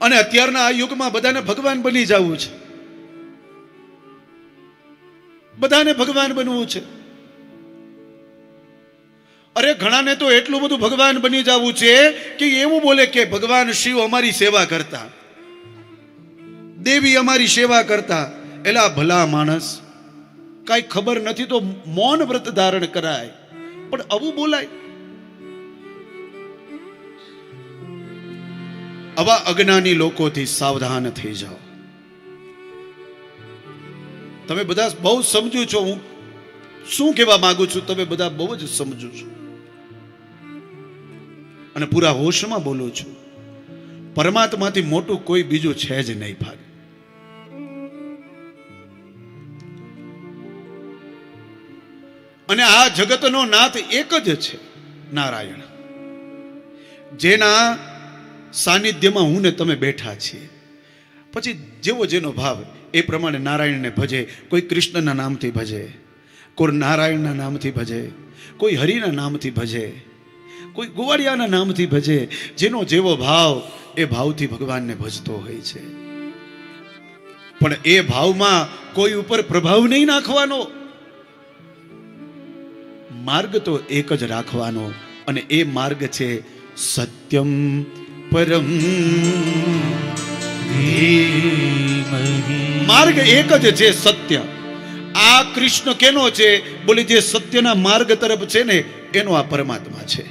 અને અત્યારના આ યુગમાં બધાને ભગવાન બની જવું છે. બધાને ભગવાન બનવું છે. અરે ઘણાને તો એટલું બધું ભગવાન બની જવું છે કે એવું બોલે કે ભગવાન શિવ અમારી સેવા કરતા. દેવી અમારી સેવા કરતા. એલા ભલા માણસ, કાંઈ ખબર નથી તો મૌન વ્રત ધારણ કરાય. પણ આવું બોલાય. આવા અજ્ઞાની લોકોથી સાવધાન થઈ જાઓ. તમે બધા બહુ સમજુ છો, હું શું કહેવા માંગુ છું? તમે બધા બહુ જ સમજુ છો. અને પૂરા હોશમાં બોલું છું. પરમાત્માથી મોટું કોઈ બીજું છે જ નહીં ભાગ અને આ જગતનો નાથ એક જ છે, નારાયણ. જેના સાનિધ્યમાં હું ને તમે બેઠા છીએ. પછી જેવો જેનો ભાવ, એ પ્રમાણે નારાયણને ભજે, કોઈ કૃષ્ણના નામથી ભજે, કોઈ નારાયણના નામથી ભજે, કોઈ હરિના નામથી ભજે, કોઈ ગોવાળિયાના નામથી ભજે, જેનો જેવો ભાવ, એ ભાવથી ભગવાનને ભજતો હોય છે. પણ એ ભાવમાં કોઈ ઉપર પ્રભાવ નહીં નાખવાનો. માર્ગ તો એક જ રાખવાનો, અને એ માર્ગ છે સત્યમ પરમ માર્ગ એક જ છે સત્ય. આ કૃષ્ણ કેનો છે? બોલે જે સત્યના માર્ગ તરફ છે ને, એનો આ પરમાત્મા છે.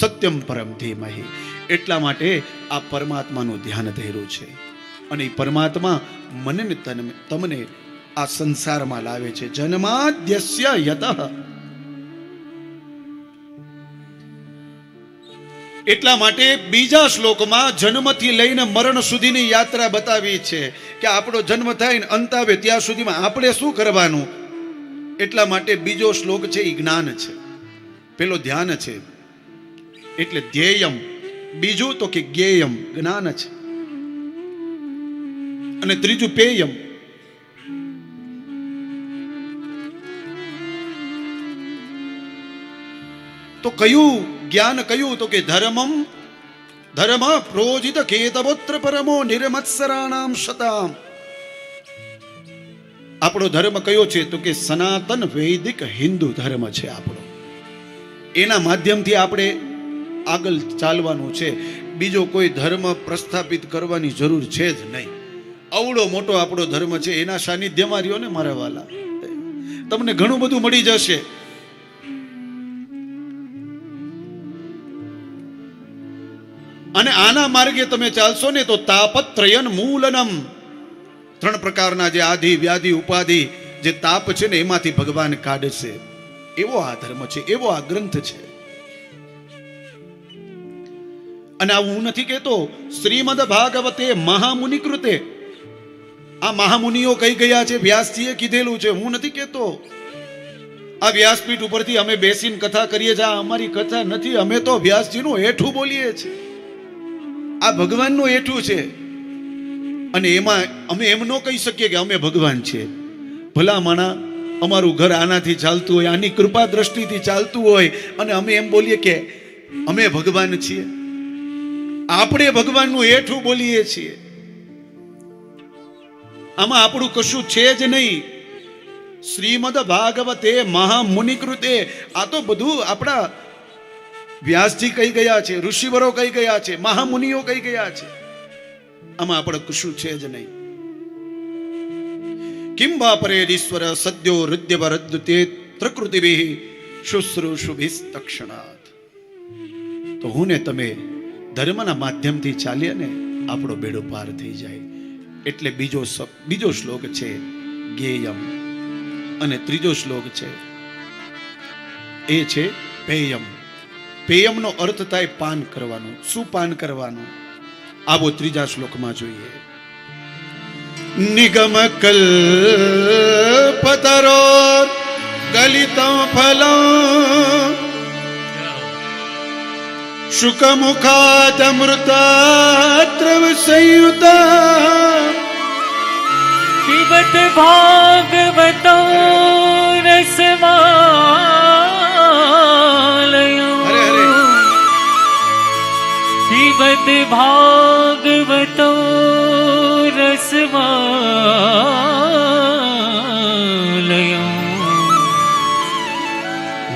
સત્યમ પરમ ધીમહી એટલા માટે આ પરમાત્માનું ધ્યાન ધર્યું છે. અને પરમાત્મા મને ને તમને આ સંસારમાં લાવે છે. જન્માદ્યસ્ય યતઃ. એટલા માટે બીજા શ્લોકમાં જન્મથી લઈને મરણ સુધીની યાત્રા બતાવી છે કે આપણો જન્મ થાય ને અંત આવે ત્યાં સુધીમાં આપણે શું કરવાનું? એટલા માટે બીજો શ્લોક છે એ જ્ઞાન છે. પેલો ધ્યાન છે. એટલે ધ્યેયમ. બીજું તો કે જ્ઞેયમ જ્ઞાન છે. અને ત્રીજું પેયમ. તો કયું જ્ઞાન કયું તો કે ધર્મમ? ધર્મ પ્રોજિત કેતવોત્ર પરમો નિર્મત્સરાણામ શતામ. આપણો ધર્મ કયો છે તો કે સનાતન વૈદિક હિન્દુ ધર્મ છે આપણો. એના માધ્યમથી આપણે આગળ ચાલવાનું છે. બીજો કોઈ ધર્મ પ્રસ્થાપિત કરવાની જરૂર છે જ નહીં. અવડો મોટો આપણો ધર્મ છે. એના સાનિધ્યમાં રહ્યો ને મારા વાલા. તમને ઘણું બધું મળી જશે. અને આના માર્ગે તમે ચાલશો ને તો તાપત્રયન મૂલનમ. ત્રણ પ્રકારના જે આધિ, વ્યાધિ, ઉપાધિ જે તાપ છે ને એમાંથી ભગવાન કાઢશે. એવો આ ધર્મ છે, એવો આ ગ્રંથ છે. અને આ હું નથી કહેતો, શ્રીમદ ભાગવતે મહામુનિ કૃતે. આ મહામુનિઓ કઈ ગયા છે, વ્યાસજીએ કીધેલું છે, હું નથી કહેતો. આ વ્યાસપીઠ ઉપરથી અમે બેસીને કથા કરીએ છીએ, આ અમારી કથા નથી, અમે તો વ્યાસજીનું હેઠું બોલીએ છીએ. આ ભગવાનનું હેઠું છે. અને એમાં અમે એમ ન કહી શકીએ કે અમે ભગવાન છીએ ભલા માણા, અમારું ઘર આનાથી ચાલતું હોય, આની કૃપા દ્રષ્ટિથી ચાલતું હોય, અને અમે એમ બોલીએ કે અમે ભગવાન છીએ. આપણે ભગવાનનું હેઠું બોલીએ છીએ. આમાં આપણું કશું છે જ નહીં. શ્રીમદ ભાગવતે મહામુનિકૃતે આ તો બધું આપણા વ્યાસજી કઈ ગયા છે, ઋષિવરો કઈ ગયા છે, મહામુનિઓ કઈ ગયા છે. આમાં આપણે કશું છે જ નહીં. કિમ ઈશ્વર સદ્યો હૃદય તે પ્રકૃતિભિ શુશ્રુષુભિસ્તક્ષણાત તો હું ને તમે ધર્મના માધ્યમથી ચાલીએ ને આપણો બેડો પાર થઈ જાય. એટલે બીજો બીજો શ્લોક છે, ગેયમ. અને ત્રીજો શ્લોક છે, એ છે પેયમ. પેયમનો અર્થ થાય પાન કરવાનું શું પાન કરવાનું આવો ત્રીજા શ્લોકમાં જોઈએ નિગમ કલ્પતરો ગલિત ફલ શુકમુખાદમૃતાત્રવ સંયુત पिबत भागवतो रसमालयो ભાગવતો રસમાલય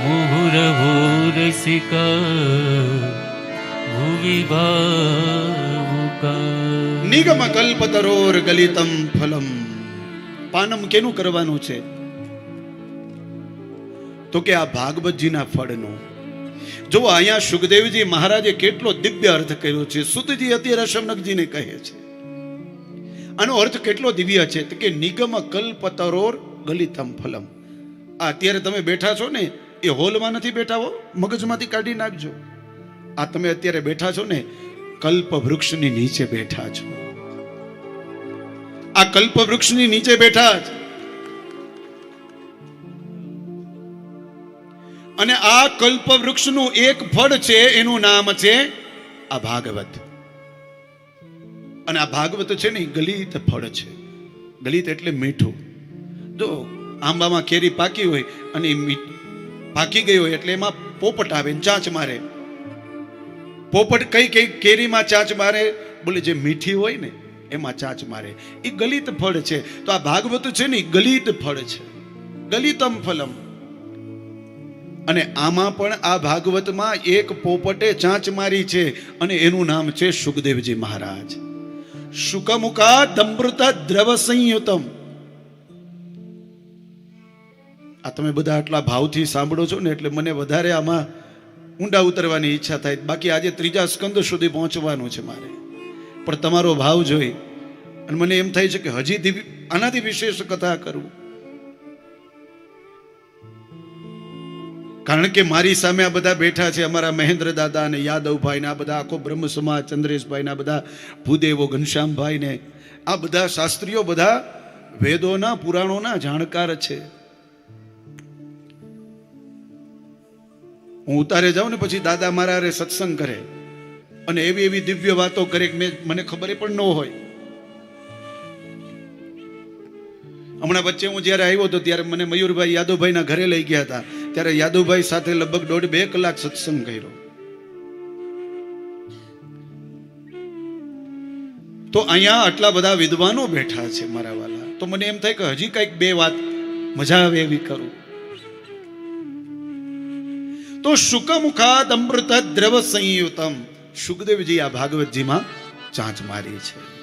મુહુરહો રસિકા ભુવિ નિગમ કલ્પતરોર ગલિતમ ફલમ પાનમ કેનું કરવાનું છે તો કે આ ભાગવતજીના ફળનું જો અહીંયા સુખદેવજી મહારાજે કેટલો દિવ્ય અર્થ કર્યો છે, સુતજી અત્યારે શમનકજીને કહે છે. આનો અર્થ કેટલો દિવ્ય છે કે નિગમ કલ્પતરોર ગલિતમ ફલમ. આ અત્યારે તમે બેઠા છો ને, એ હોલમાં નથી બેઠા હો, મગજમાંથી કાઢી નાખજો. આ તમે અત્યારે બેઠા છો ને, કલ્પ વૃક્ષની નીચે બેઠા છો. આ કલ્પ વૃક્ષની નીચે બેઠા છે અને આ કલ્પ વૃક્ષનું એક ફળ છે, એનું નામ છે આ ભાગવત. અને આ ભાગવત છે ને ગલિત ફળ છે. ગલિત એટલે મીઠું. જો આંબામાં કેરી પાકી હોય અને પાકી ગઈ હોય એટલે એમાં પોપટ આવે ચાંચ મારે. પોપટ કઈ કઈ કેરીમાં ચાંચ મારે? બોલે જે મીઠી હોય ને, એમાં ચાંચ મારે. એ ગલિત ફળ છે. તો આ ભાગવત છે ને ગલિત ફળ છે. ગલિતમ ફલમ. અને આમાં પણ આ ભાગવતમાં એક પોપટે ચાંચ મારી છે અને એનું નામ છે સુખદેવજી મહારાજ. શુકમુખા દમૃતા દ્રવ સંયુતમ. આ તમે બધા આટલા ભાવથી સાંભળો છો ને એટલે મને વધારે આમાં ઊંડા ઉતરવાની ઈચ્છા થાય. બાકી આજે ત્રીજા સ્કંદ સુધી પહોંચવાનું છે મારે. પણ તમારો ભાવ જોઈ અને મને એમ થાય છે કે હજી આનાથી વિશેષ કથા કરું. કારણ કે મારી સામે આ બધા બેઠા છે, અમારા મહેન્દ્ર દાદા અને યાદવભાઈ ને આ બધા આખો બ્રહ્મ સમાજ ચંદ્રેશભાઈ આ બધા ભૂદેવો ઘનશ્યામભાઈ ને આ બધા શાસ્ત્રીઓ, બધા વેદોના, પુરાણોના જાણકાર છે. હું ઉતારે જાઉં ને પછી દાદા મારા અરે સત્સંગ કરે. અને એવી એવી દિવ્ય વાતો કરે કે મને ખબર પણ ન હોય. હમણાં વચ્ચે હું જ્યારે આવ્યો હતો ત્યારે મને મયુરભાઈ યાદવભાઈના ઘરે લઈ ગયા હતા. ત્યારે યાદુભાઈ સાથે લગભગ દોઢ બે કલાક સત્સંગ કર્યો. તો અહીંયા આટલા બધા વિદ્વાનો બેઠા છે મારા વાલા. તો મને એમ થાય કે હજી કંઈક બે વાત મજા આવે એવી કરું. તો શુકમુખાદ અમૃત દ્રવ સંયુતમ. સુખદેવજી આ ભાગવતજીમાં ચાંચ મારી છે.